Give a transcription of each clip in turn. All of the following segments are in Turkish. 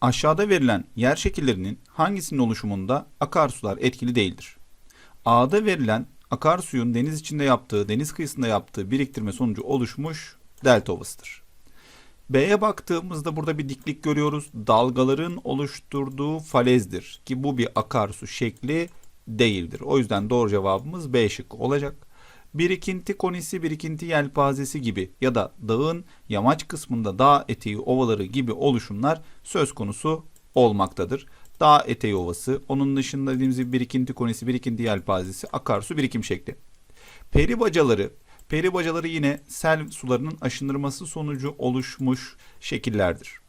Aşağıda verilen yer şekillerinin hangisinin oluşumunda akarsular etkili değildir? A'da verilen akarsuyun deniz içinde yaptığı, deniz kıyısında yaptığı biriktirme sonucu oluşmuş delta ovasıdır. B'ye baktığımızda burada bir diklik görüyoruz. Dalgaların oluşturduğu falezdir ki bu bir akarsu şekli değildir. O yüzden doğru cevabımız B şıkkı olacak. Birikinti konisi, birikinti yelpazesi gibi ya da dağın yamaç kısmında dağ eteği ovaları gibi oluşumlar söz konusu olmaktadır. Dağ eteği ovası, onun dışında dediğimiz gibi birikinti konisi, birikinti yelpazesi, akarsu birikim şekli. Peri bacaları, peri bacaları yine sel sularının aşındırması sonucu oluşmuş şekillerdir.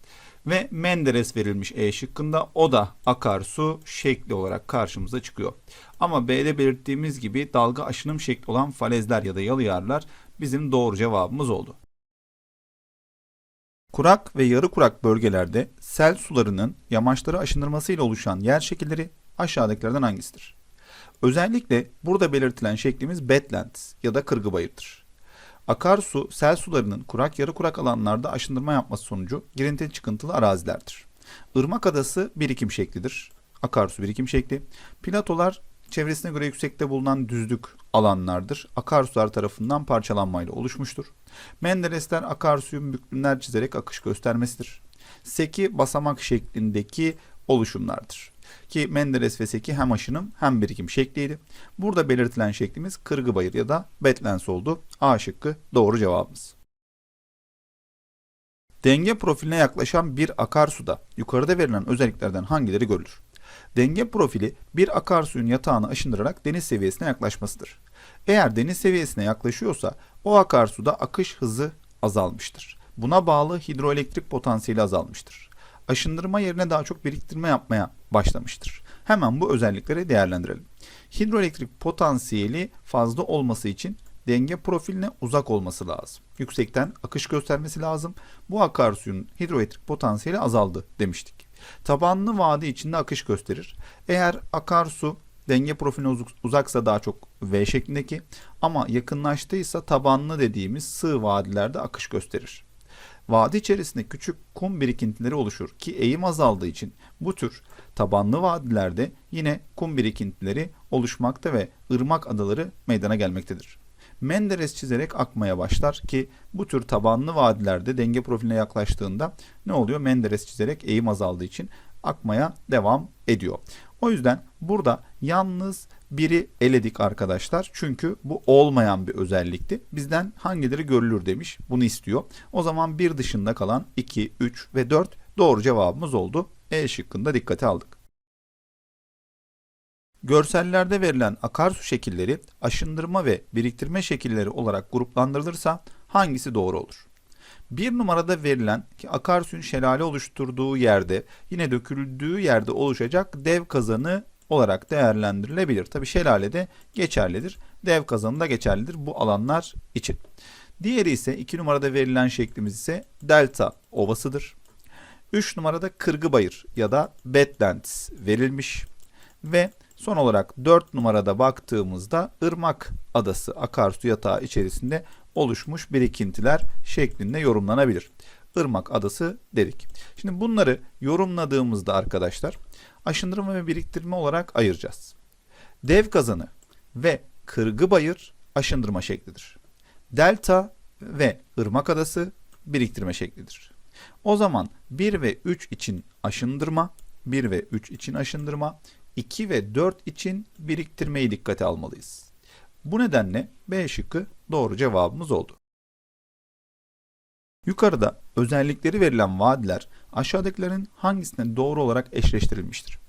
Ve Menderes verilmiş E şıkkında o da akarsu şekli olarak karşımıza çıkıyor. Ama B'de belirttiğimiz gibi dalga aşınım şekli olan falezler ya da yalıyarlar bizim doğru cevabımız oldu. Kurak ve yarı kurak bölgelerde sel sularının yamaçları aşındırmasıyla oluşan yer şekilleri aşağıdakilerden hangisidir? Özellikle burada belirtilen şeklimiz bedlands ya da kırgı bayırdır. Akarsu, sel sularının kurak yarı kurak alanlarda aşındırma yapması sonucu girintili çıkıntılı arazilerdir. Irmak adası birikim şeklidir. Akarsu birikim şekli. Platolar çevresine göre yüksekte bulunan düzlük alanlardır. Akarsular tarafından parçalanmayla oluşmuştur. Menderesler akarsuyun büklümler çizerek akış göstermesidir. Seki basamak şeklindeki oluşumlardır. Ki Menderes ve Seki hem aşınım hem birikim şekliydi. Burada belirtilen şeklimiz kırgı bayır ya da Betlens oldu. A şıkkı doğru cevabımız. Denge profiline yaklaşan bir akarsuda yukarıda verilen özelliklerden hangileri görülür? Denge profili bir akarsuyun yatağını aşındırarak deniz seviyesine yaklaşmasıdır. Eğer deniz seviyesine yaklaşıyorsa o akarsuda akış hızı azalmıştır. Buna bağlı hidroelektrik potansiyeli azalmıştır. Aşındırma yerine daha çok biriktirme yapmaya başlamıştır. Hemen bu özellikleri değerlendirelim. Hidroelektrik potansiyeli fazla olması için denge profiline uzak olması lazım. Yüksekten akış göstermesi lazım. Bu akarsuyun hidroelektrik potansiyeli azaldı demiştik. Tabanlı vadi içinde akış gösterir. Eğer akarsu denge profiline uzaksa daha çok V şeklindeki ama yakınlaştıysa tabanlı dediğimiz sığ vadilerde akış gösterir. Vadi içerisinde küçük kum birikintileri oluşur ki eğim azaldığı için bu tür tabanlı vadilerde yine kum birikintileri oluşmakta ve ırmak adaları meydana gelmektedir. Menderes çizerek akmaya başlar ki bu tür tabanlı vadilerde denge profiline yaklaştığında ne oluyor? Menderes çizerek eğim azaldığı için akmaya devam ediyor. O yüzden burada yalnız biri eledik arkadaşlar. Çünkü bu olmayan bir özellikti. Bizden hangileri görülür demiş. Bunu istiyor. O zaman bir dışında kalan 2, 3 ve 4 doğru cevabımız oldu. E şıkkında dikkate aldık. Görsellerde verilen akarsu şekilleri aşındırma ve biriktirme şekilleri olarak gruplandırılırsa hangisi doğru olur? Bir numarada verilen ki akarsuyun şelale oluşturduğu yerde yine döküldüğü yerde oluşacak dev kazanı olarak değerlendirilebilir. Tabi şelale de geçerlidir. Dev kazanı da geçerlidir bu alanlar için. Diğeri ise 2 numarada verilen şeklimiz ise delta ovasıdır. 3 numarada kırgı bayır ya da bedlands verilmiş ve son olarak 4 numarada baktığımızda ırmak adası akarsu yatağı içerisinde oluşmuş birikintiler şeklinde yorumlanabilir. Irmak adası dedik. Şimdi bunları yorumladığımızda arkadaşlar aşındırma ve biriktirme olarak ayıracağız. Dev kazanı ve kırgı bayır aşındırma şeklidir. Delta ve ırmak adası biriktirme şeklidir. O zaman 1 ve 3 için aşındırma, 1 ve 3 için aşındırma, 2 ve 4 için biriktirmeyi dikkate almalıyız. Bu nedenle B şıkkı doğru cevabımız oldu. Yukarıda özellikleri verilen vadiler aşağıdakilerin hangisine doğru olarak eşleştirilmiştir?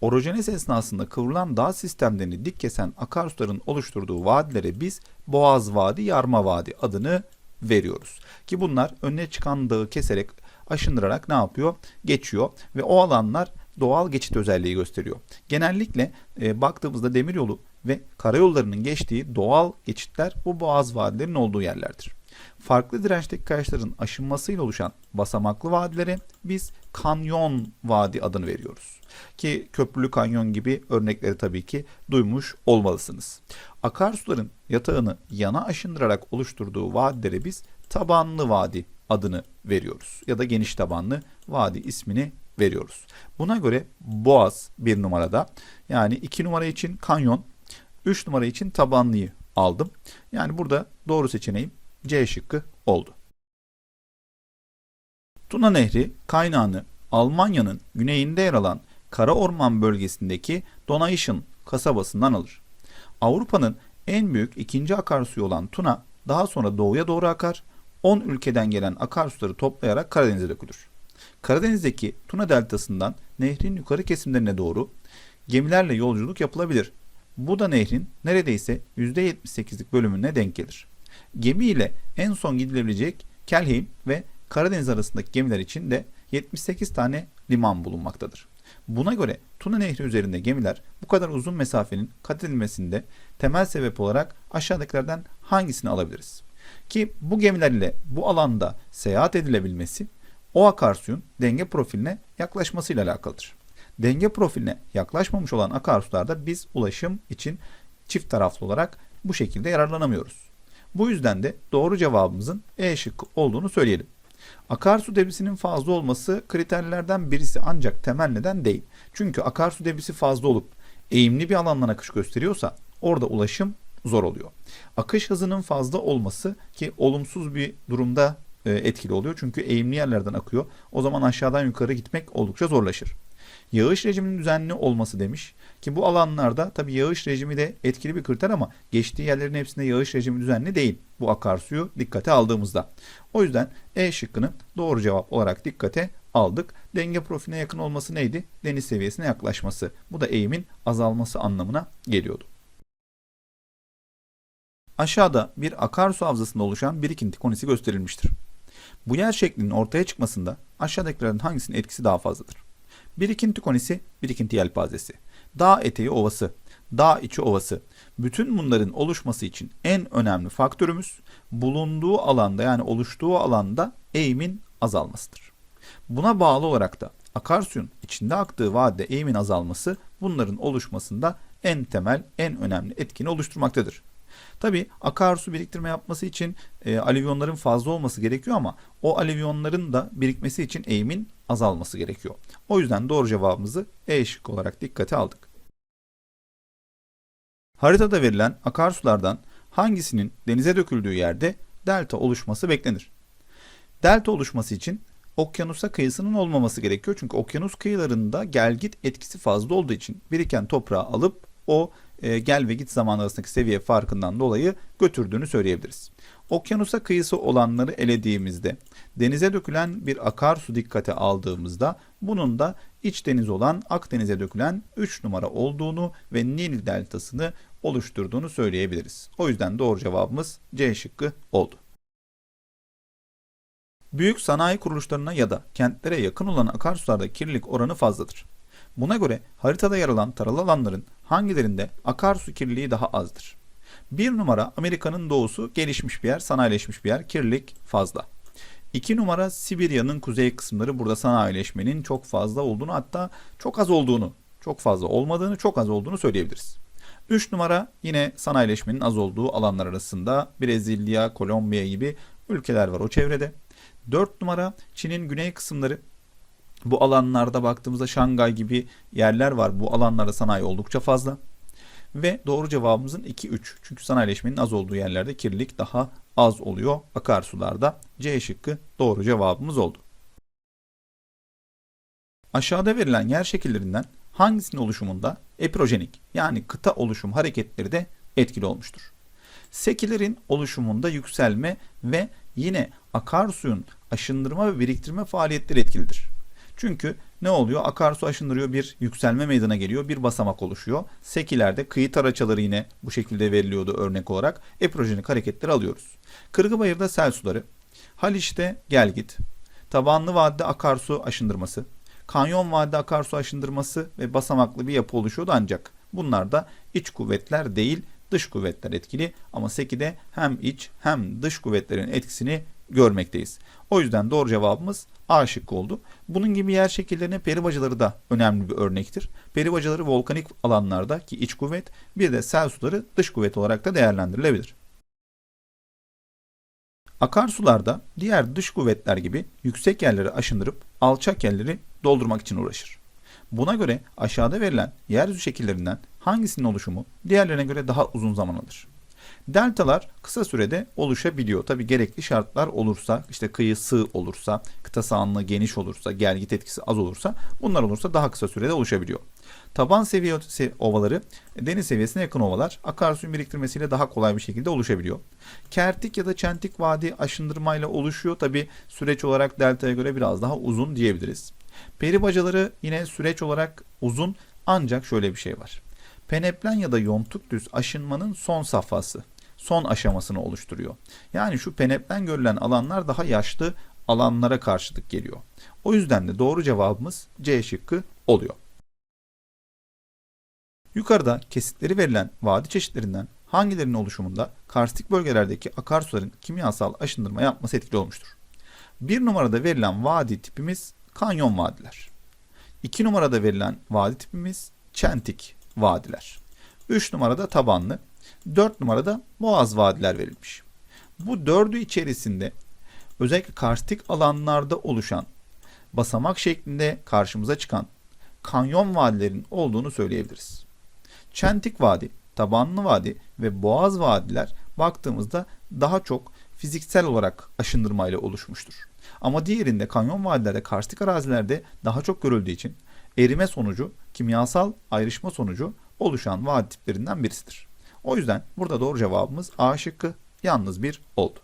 Orojenez esnasında kıvrılan dağ sistemlerini dik kesen akarsuların oluşturduğu vadilere biz Boğaz Vadi, Yarma Vadi adını veriyoruz. Ki bunlar önüne çıkan dağı keserek aşındırarak ne yapıyor? Geçiyor ve o alanlar doğal geçit özelliği gösteriyor. Genellikle e, baktığımızda demiryolu ve karayollarının geçtiği doğal geçitler bu boğaz vadilerin olduğu yerlerdir. Farklı dirençteki kayaçların aşınmasıyla oluşan basamaklı vadilere biz kanyon vadi adını veriyoruz. Ki köprülü kanyon gibi örnekleri tabii ki duymuş olmalısınız. Akarsuların yatağını yana aşındırarak oluşturduğu vadilere biz tabanlı vadi adını veriyoruz. Ya da geniş tabanlı vadi ismini veriyoruz. Buna göre Boğaz bir numarada yani 2 numara için kanyon, 3 numara için tabanlıyı aldım. Yani burada doğru seçeneğim C şıkkı oldu. Tuna Nehri kaynağını Almanya'nın güneyinde yer alan Kara Orman bölgesindeki Donaueschingen kasabasından alır. Avrupa'nın en büyük ikinci akarsuyu olan Tuna daha sonra doğuya doğru akar, 10 ülkeden gelen akarsuları toplayarak Karadeniz'e dökülür. Karadeniz'deki Tuna deltasından nehrin yukarı kesimlerine doğru gemilerle yolculuk yapılabilir. Bu da nehrin neredeyse %78'lik bölümüne denk gelir. Gemi ile en son gidilebilecek Kelheim ve Karadeniz arasındaki gemiler için de 78 tane liman bulunmaktadır. Buna göre Tuna Nehri üzerinde gemiler bu kadar uzun mesafenin kat edilmesinde temel sebep olarak aşağıdakilerden hangisini alabiliriz? Ki bu gemiler ile bu alanda seyahat edilebilmesi o akarsuyun denge profiline yaklaşmasıyla alakalıdır. Denge profiline yaklaşmamış olan akarsularda biz ulaşım için çift taraflı olarak bu şekilde yararlanamıyoruz. Bu yüzden de doğru cevabımızın E şıkkı olduğunu söyleyelim. Akarsu debisinin fazla olması kriterlerden birisi ancak temel neden değil. Çünkü akarsu debisi fazla olup eğimli bir alandan akış gösteriyorsa orada ulaşım zor oluyor. Akış hızının fazla olması ki olumsuz bir durumda e, etkili oluyor. Çünkü eğimli yerlerden akıyor. O zaman aşağıdan yukarı gitmek oldukça zorlaşır. Yağış rejiminin düzenli olması demiş ki bu alanlarda tabii yağış rejimi de etkili bir kriter ama geçtiği yerlerin hepsinde yağış rejimi düzenli değil bu akarsuyu dikkate aldığımızda. O yüzden E şıkkını doğru cevap olarak dikkate aldık. Denge profiline yakın olması neydi? Deniz seviyesine yaklaşması. Bu da eğimin azalması anlamına geliyordu. Aşağıda bir akarsu havzasında oluşan birikinti konisi gösterilmiştir. Bu yer şeklinin ortaya çıkmasında aşağıdakilerin hangisinin etkisi daha fazladır? Birikinti konisi, birikinti yelpazesi, dağ eteği ovası, dağ içi ovası. Bütün bunların oluşması için en önemli faktörümüz bulunduğu alanda yani oluştuğu alanda eğimin azalmasıdır. Buna bağlı olarak da akarsuyun içinde aktığı vadede eğimin azalması bunların oluşmasında en temel, en önemli etkini oluşturmaktadır. Tabi akarsu biriktirme yapması için e, alüvyonların fazla olması gerekiyor ama o alüvyonların da birikmesi için eğimin azalması gerekiyor. O yüzden doğru cevabımızı E şıkkı olarak dikkate aldık. Haritada verilen akarsulardan hangisinin denize döküldüğü yerde delta oluşması beklenir? Delta oluşması için okyanusa kıyısının olmaması gerekiyor. Çünkü okyanus kıyılarında gel git etkisi fazla olduğu için biriken toprağı alıp o e, gel ve git zaman arasındaki seviye farkından dolayı götürdüğünü söyleyebiliriz. Okyanusa kıyısı olanları elediğimizde denize dökülen bir akarsu dikkate aldığımızda bunun da iç deniz olan Akdeniz'e dökülen 3 numara olduğunu ve Nil deltasını oluşturduğunu söyleyebiliriz. O yüzden doğru cevabımız C şıkkı oldu. Büyük sanayi kuruluşlarına ya da kentlere yakın olan akarsularda kirlilik oranı fazladır. Buna göre haritada yer alan taralı alanların hangilerinde akarsu kirliliği daha azdır? Bir numara Amerika'nın doğusu gelişmiş bir yer, sanayileşmiş bir yer, kirlilik fazla. İki numara Sibirya'nın kuzey kısımları burada sanayileşmenin çok fazla olduğunu hatta çok az olduğunu, çok fazla olmadığını, çok az olduğunu söyleyebiliriz. 3 numara yine sanayileşmenin az olduğu alanlar arasında Brezilya, Kolombiya gibi ülkeler var o çevrede. 4 numara Çin'in güney kısımları. Bu alanlarda baktığımızda Şangay gibi yerler var. Bu alanlarda sanayi oldukça fazla. Ve doğru cevabımızın 2-3. Çünkü sanayileşmenin az olduğu yerlerde kirlilik daha az oluyor akarsularda. C şıkkı doğru cevabımız oldu. Aşağıda verilen yer şekillerinden hangisinin oluşumunda epirojenik yani kıta oluşum hareketleri de etkili olmuştur? Sekilerin oluşumunda yükselme ve yine akarsuyun aşındırma ve biriktirme faaliyetleri etkilidir. Çünkü ne oluyor? Akarsu aşındırıyor bir yükselme meydana geliyor. Bir basamak oluşuyor. Sekilerde kıyı taraçaları yine bu şekilde veriliyordu örnek olarak. Eprojenik hareketleri alıyoruz. Kırgıbayır'da sel suları. Haliç'te gel git. Tabanlı vadide akarsu aşındırması. Kanyon vadide akarsu aşındırması ve basamaklı bir yapı oluşuyordu ancak bunlar da iç kuvvetler değil dış kuvvetler etkili ama Seki'de hem iç hem dış kuvvetlerin etkisini görmekteyiz. O yüzden doğru cevabımız A şıkkı oldu. Bunun gibi yer şekillerine peri bacaları da önemli bir örnektir. Peri bacaları volkanik alanlarda ki iç kuvvet bir de sel suları dış kuvvet olarak da değerlendirilebilir. Akarsularda diğer dış kuvvetler gibi yüksek yerleri aşındırıp alçak yerleri doldurmak için uğraşır. Buna göre aşağıda verilen yeryüzü şekillerinden hangisinin oluşumu diğerlerine göre daha uzun zaman alır. Deltalar kısa sürede oluşabiliyor. Tabi gerekli şartlar olursa, işte kıyı sığ olursa, kıta sahanlığı geniş olursa, gelgit etkisi az olursa bunlar olursa daha kısa sürede oluşabiliyor. Taban seviyesi ovaları deniz seviyesine yakın ovalar akarsuyun biriktirmesiyle daha kolay bir şekilde oluşabiliyor. Kertik ya da çentik vadi aşındırmayla oluşuyor. Tabi süreç olarak deltaya göre biraz daha uzun diyebiliriz. Peri bacaları yine süreç olarak uzun ancak şöyle bir şey var. Peneplen ya da yontuk düz aşınmanın son safhası, son aşamasını oluşturuyor. Yani şu peneplen görülen alanlar daha yaşlı alanlara karşılık geliyor. O yüzden de doğru cevabımız C şıkkı oluyor. Yukarıda kesitleri verilen vadi çeşitlerinden hangilerinin oluşumunda karstik bölgelerdeki akarsuların kimyasal aşındırma yapması etkili olmuştur? Bir numarada verilen vadi tipimiz kanyon vadiler. İki numarada verilen vadi tipimiz çentik vadiler. 3 numarada tabanlı, 4 numarada boğaz vadiler verilmiş. Bu dördü içerisinde özellikle karstik alanlarda oluşan basamak şeklinde karşımıza çıkan kanyon vadilerin olduğunu söyleyebiliriz. Çentik vadi, tabanlı vadi ve boğaz vadiler baktığımızda daha çok fiziksel olarak aşındırmayla oluşmuştur. Ama diğerinde kanyon vadilerde karstik arazilerde daha çok görüldüğü için erime sonucu, kimyasal ayrışma sonucu oluşan vadi tiplerinden birisidir. O yüzden burada doğru cevabımız A şıkkı yalnız bir oldu.